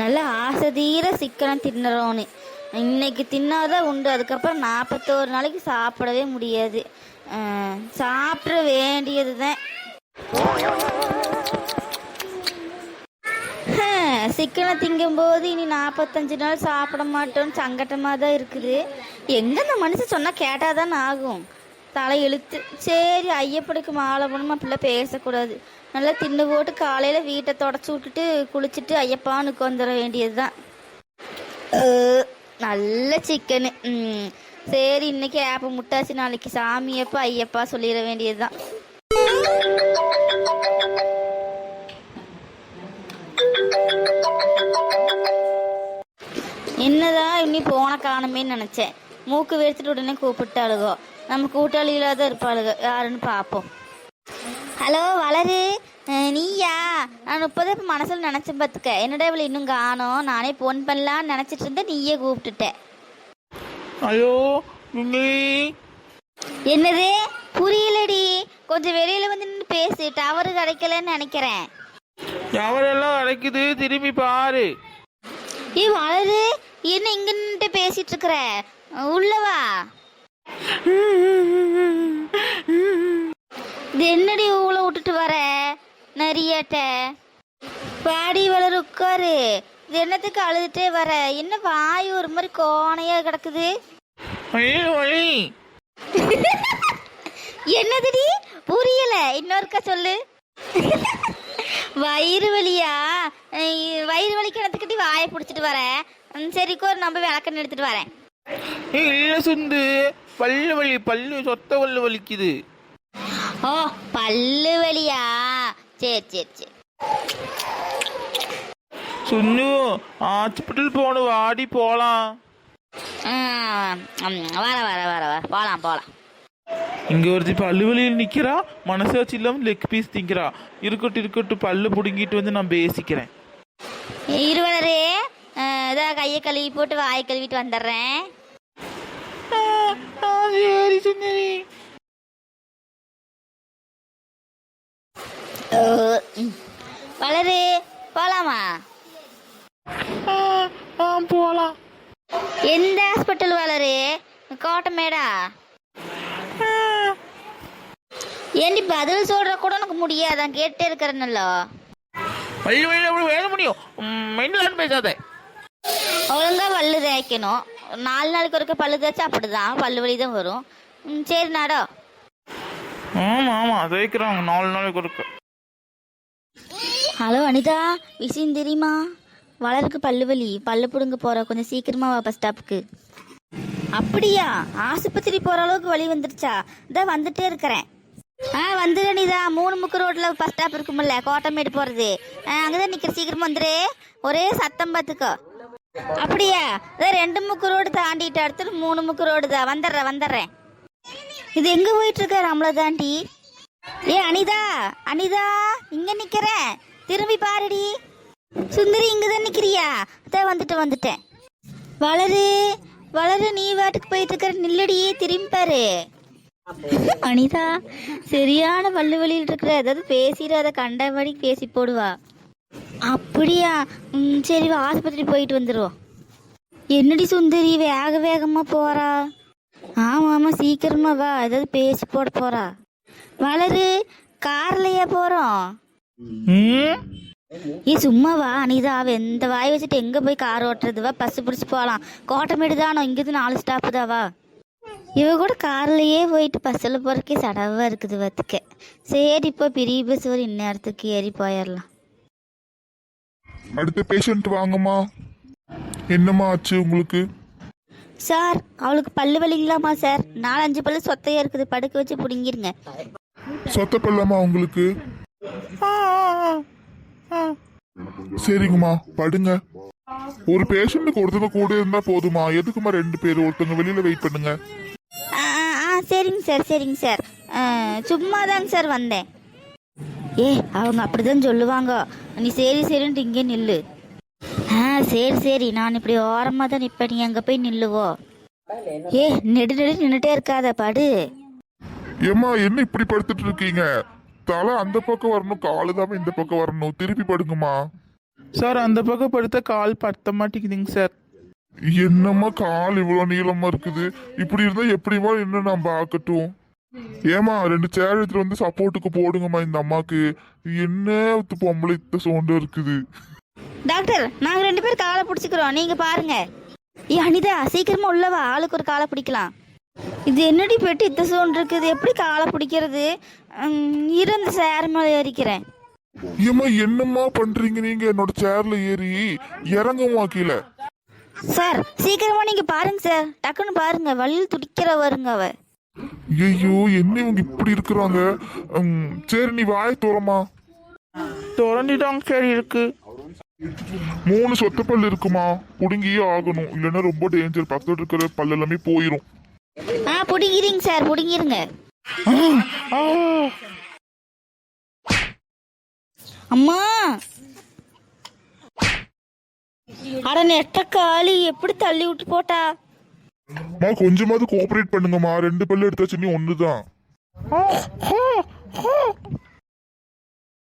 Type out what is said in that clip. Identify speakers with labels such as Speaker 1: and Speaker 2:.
Speaker 1: நல்ல ஆசை தீர சிக்கனம் தின்னுறோன்னு இன்னைக்கு தின்னாதான் உண்டு. அதுக்கப்புறம் நாற்பத்தோரு நாளைக்கு சாப்பிடவே முடியாது. சாப்பிட வேண்டியது தான் சிக்கனை திங்கும்போது இனி நாற்பத்தஞ்சு நாள் சாப்பிட மாட்டோம்னு சங்கட்டமாக தான் இருக்குது. எங்கே இந்த மனுஷன் சொன்னால் கேட்டால் தானே ஆகும். தலை இழுத்து சரி ஐயப்படுக்கு மாலை பண்ணணும் அப்படிலாம் பேசக்கூடாது. நல்லா தின்னு போட்டு காலையில் வீட்டை தொடச்சி விட்டுட்டு குளிச்சுட்டு ஐயப்பான்னு உட்காந்துட வேண்டியது தான் நல்ல சிக்கனு சரி இன்னைக்கு ஆப்ப முட்டாச்சு. நாளைக்கு சாமியப்பா ஐயப்பா சொல்லிட வேண்டியது தான் என்னதான் இன்னி போன காணுமேன்னு நினச்சேன். மூக்கு வெடிச்சிட்டு உடனே கூப்பிட்டாளுகோ. நம்ம கூட்டாளிகளாக தான் இருப்பாளுக. யாருன்னு பார்ப்போம் ஹலோ வளரு. நீயா? நான் இப்போதான் இப்போ மனசில் நினச்சேன் பார்த்துக்க. என்னடா இவளை இன்னும் காணோம்? நானே ஃபோன் பண்ணலான்னு நினச்சிட்டு இருந்தேன். நீயே கூப்பிட்டுட்ட.
Speaker 2: ஐயோ நீ
Speaker 1: என்னது? புரியலடி. கொஞ்சம் வெளியில வந்து நின்று பேசு. டவரு கிடைக்கலன்னு நினைக்கிறேன்.
Speaker 2: எவரெல்லாம் அடைக்குது. திரும்பி பாரு.
Speaker 1: ஏ வளரு. என்ன இங்க நின்று பேசிட்டு இருக்கிற? உள்ளவா? இது என்னடி ஊழ விட்டுட்டு வர? நரியாட்ட. பாடி வளர் உட்காரு. இது என்னத்துக்கு அழுதுட்டே வர? என்ன வாய் ஒரு மாதிரி கோணையா கிடக்குது? என்னதுடி? புரியல. இன்னொருக்கா சொல்லு. வயிறு வலியா? வயிறு வலிக்கிறதுக்கிட்டி வாயை பிடிச்சிட்டு வரேன் சரிக்கோ நம்ம விளக்கண்ணு எடுத்துட்டு வரேன்.
Speaker 2: இல்ல சுண்டு பல்லு வலி பல்லு சொத்த பல்லு வலிக்குது.
Speaker 1: ஓ பல்லு வலியா? சரி சரி சரி.
Speaker 2: சுன்னு ஹாஸ்பிட்டல் போன வாடி போலாம்.
Speaker 1: ஆ, ம், வர வர வர வர. போலாம் போலாம்.
Speaker 2: இங்க ஒருத்தி பல்லு வலியில் நிக்கிறா மனசாட்சி இல்லாம லெக் பீஸ் திங்கிறா. இருக்கட்டும் இருக்கட்டும் பல்லு புடுங்கிட்டு வந்து நான் பேசிக்கிறேன்.
Speaker 1: இருவலரே இதான் கையை கழுவி போட்டு வாயை கழுவிட்டு வந்துடுறேன்
Speaker 2: சரி சுந்தரி
Speaker 1: அஹ், ம். வளரு போலாமா
Speaker 2: ஆ, ஆ, போலாம்.
Speaker 1: எந்த ஹாஸ்பிட்டல் வளரு கோட்டமேடா ஏண்டி பதில் சொல்ற கூட உனக்கு முடியாதான் கேட்டே இருக்கிறனல்லோ
Speaker 2: வழி அப்படி வேலை முடியும்? மெயின்லான்னு பேசாத.
Speaker 1: ஒழுங்கா பல்லு தேய்க்கணும். நாலு நாளைக்கு ஒருக்க பல்லு தேய்ச்சா அப்படிதான் பல்லு வலி தான் வரும். ம், சரி நாடோ.
Speaker 2: ஆமா ஆமா தேய்க்கிறாங்க நாலு நாளைக்கு ஒருக்க.
Speaker 1: ஹலோ அனிதா விஷயம் தெரியுமா? வளருக்கு பல்லு வலி பல்லு பிடுங்க போற கொஞ்சம் சீக்கிரமா வா பஸ் ஸ்டாப்புக்கு அப்படியா? ஆஸ்பத்திரி போற அளவுக்கு வழி வந்துருச்சா? இதான் வந்துட்டே இருக்கிறேன். ஆ வந்துடு அனிதா மூணு முக்கு ரோட்ல பஸ் ஸ்டாப் இருக்கும்ல கோட்டமேடு போறது. ஆ, அங்கதான் நிக்கிற சீக்கிரமா வந்துரு. ஒரே சத்தம் பார்த்துக்கோ அப்படியா? இதான் ரெண்டு முக்கு ரோடு தாண்டிட்டு அடுத்து மூணு முக்கு ரோடு தான். வந்துடுறேன் வந்துடுறேன். இது எங்க போயிட்டு இருக்க நம்மள தாண்டி? ஏ அனிதா அனிதா இங்க நிக்கிறேன். திரும்பி பாருடி. சுந்தரி இங்கதான் நிக்கிறியா? அதான் வந்துட்டு வந்துட்டேன். வளரு வளரு நீ வாட்டுக்கு போயிட்டு இருக்கிற நில்லடியே திரும்பி பாரு. அனிதா சரியான பல்லு வலியில் இருக்கிற ஏதாவது பேசிடாத கண்டபடி பேசி போடுவா. அப்படியா? ம், சரி வா ஆஸ்பத்திரி போயிட்டு வந்துடுவோம் என்னடி சுந்தரி வேக வேகமா போறா? ஆமாம் ஆமாம் சீக்கிரமா வா ஏதாவது பேசி போட போறா. வளரு கார்லயா போறோம்?
Speaker 2: ம்?
Speaker 1: ஏ சும்மா வா அனிதா அவ எந்த வாய் வச்சுட்டு எங்க போய் கார் ஓட்டுறது? வா பஸ் பிடிச்சி போகலாம் கோட்டமேடு தானோ? இங்கிருந்து நாலு ஸ்டாப்பு தான் வா. இவ கூட கார்லயே போயிட்டு பஸ்ஸில் போறதுக்கே சடவா இருக்குது பார்த்துக்க சரி இப்போ பெரிய பஸ் ஒரு இந்நேரத்துக்கு ஏறி போயிடலாம்
Speaker 3: அடுத்த பேஷண்ட் வாங்கம்மா. என்னம்மா ஆச்சு உங்களுக்கு?
Speaker 1: சார் அவளுக்கு பல்லு வலிங்களாமா சார் நாலஞ்சு பல்லு சொத்தையா இருக்குது. படுக்க வச்சு பிடிங்கிருங்க.
Speaker 3: சொத்த பல்லமா உங்களுக்கு? சரிங்கம்மா படுங்க. ஒரு பேஷண்ட்டுக்கு ஒருத்தங்க கூட இருந்தா போதுமா? எதுக்குமா ரெண்டு பேர்? ஒருத்தங்க வெளியில வெயிட் பண்ணுங்க.
Speaker 1: ஆ ஆ, சரிங்க சார் சரிங்க சார். சும்மா தாங்க சார் வந்தேன். ஏ அவங்க அப்படிதான் சொல்லுவாங்க. நீ சரி சரின்ட்டு இங்கே நில்லு. ஆ சரி சரி. நான் இப்படி ஓரமாக தான் நிற்பேன் நீ அங்கே போய் நில்லுவோ. ஏ நெடு நெடு நின்றுட்டே இருக்காத படு.
Speaker 3: ஏம்மா என்ன இப்படி படுத்துட்டு இருக்கீங்க? தலை அந்த பக்கம் வரணும் காலு தாம இந்த பக்கம் வரணும். திருப்பி படுங்கம்மா.
Speaker 2: சார் அந்த பக்கம் படுத்த கால் பத்த மாட்டேங்குதுங்க சார்
Speaker 3: என்னம்மா கால் இவ்வளவு நீளமா இருக்குது? இப்படி இருந்தா எப்படிமா என்ன நான் பார்க்கட்டும்? ஏமா ரெண்டு சேர் எடுத்துட்டு வந்து சப்போர்ட்டுக்கு போடுங்கம்மா இந்த அம்மாக்கு. என்ன பொம்பளை இத்த சோண்டு இருக்குது?
Speaker 1: டாக்டர் நாங்க ரெண்டு பேரும் காலை பிடிச்சிக்கிறோம். நீங்க பாருங்க. ஏ அனிதா சீக்கிரமா உள்ளவா ஆளுக்கு ஒரு காலை பிடிக்கலாம். இது என்னடி பெட்டு இத்த சோன் இருக்குது? எப்படி காலை பிடிக்கிறது? உம், இரு அந்த சேர் மேலே ஏறிக்கிறேன்.
Speaker 3: ஏம்மா என்னம்மா பண்றீங்க நீங்க? என்னோட சேர்ல ஏறி இறங்குமா கீழே?
Speaker 1: சார் சீக்கிரமா நீங்க பாருங்க சார் டக்குன்னு பாருங்க வழியில் துடிக்கிற வருங்க அவ.
Speaker 3: ஐயோ என்ன இவங்க இப்படி இருக்கிறாங்க? சரி நீ வாய் தூரமா
Speaker 2: திறந்துட்டாங்க சார் இருக்கு.
Speaker 3: மூணு சொத்த பல் இருக்குமா? புடுங்கியே ஆகணும். இல்லைன்னா ரொம்ப டேஞ்சர் பக்கத்துல இருக்கிற பல் எல்லாமே போயிரும்.
Speaker 1: ஆ பிடிங்கிறீங்க சார் பிடிங்கிருங்க. அட நெட்ட காளி எப்படி தள்ளி விட்டு போட்டா?
Speaker 3: மா கொஞ்சமாவது கோஆபரேட் பண்ணுங்கம்மா. ரெண்டு பல்லு எடுத்தாச்சு நீ ஒண்ணுதான்.